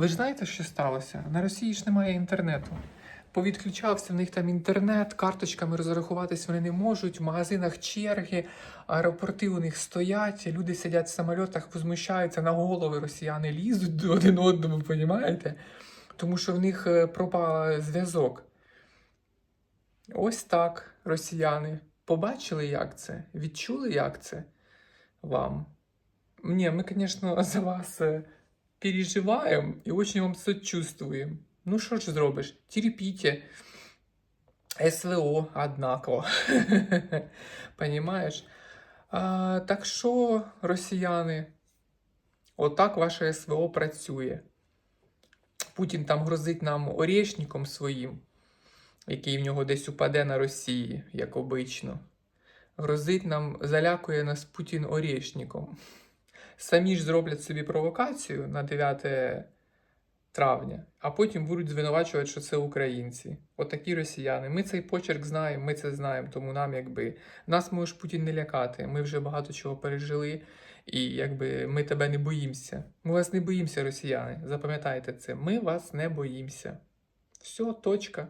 Ви ж знаєте, що сталося? На Росії ж немає інтернету. Повідключався в них там інтернет, карточками розрахуватись вони не можуть, в магазинах черги, аеропорти у них стоять, люди сидять в самольотах, возмущаються, на голови росіяни лізуть один одному, понімаєте? Тому що в них е, пропав зв'язок. Ось так, росіяни. Побачили, як це? Відчули, як це вам? Ні, ми, звісно, за вас переживаємо і очень вам сочувствуємо. Ну, що ж зробиш? Терпіть. СВО однаково. Понімаєш? А, так що, росіяни, отак ваше СВО працює. Путін там грозить нам орешником своїм, який в нього десь упаде на Росії, як обично. Грозить нам, залякує нас Путін орешником. Самі ж зроблять собі провокацію на 9 травня, а потім будуть звинувачувати, що це українці. Отакі росіяни. Ми цей почерк знаємо, ми це знаємо, тому нам якби нас може Путін не лякати. Ми вже багато чого пережили, і якби ми тебе не боїмося. Ми вас не боїмося, росіяни. Запам'ятайте це. Ми вас не боїмося. Все, точка.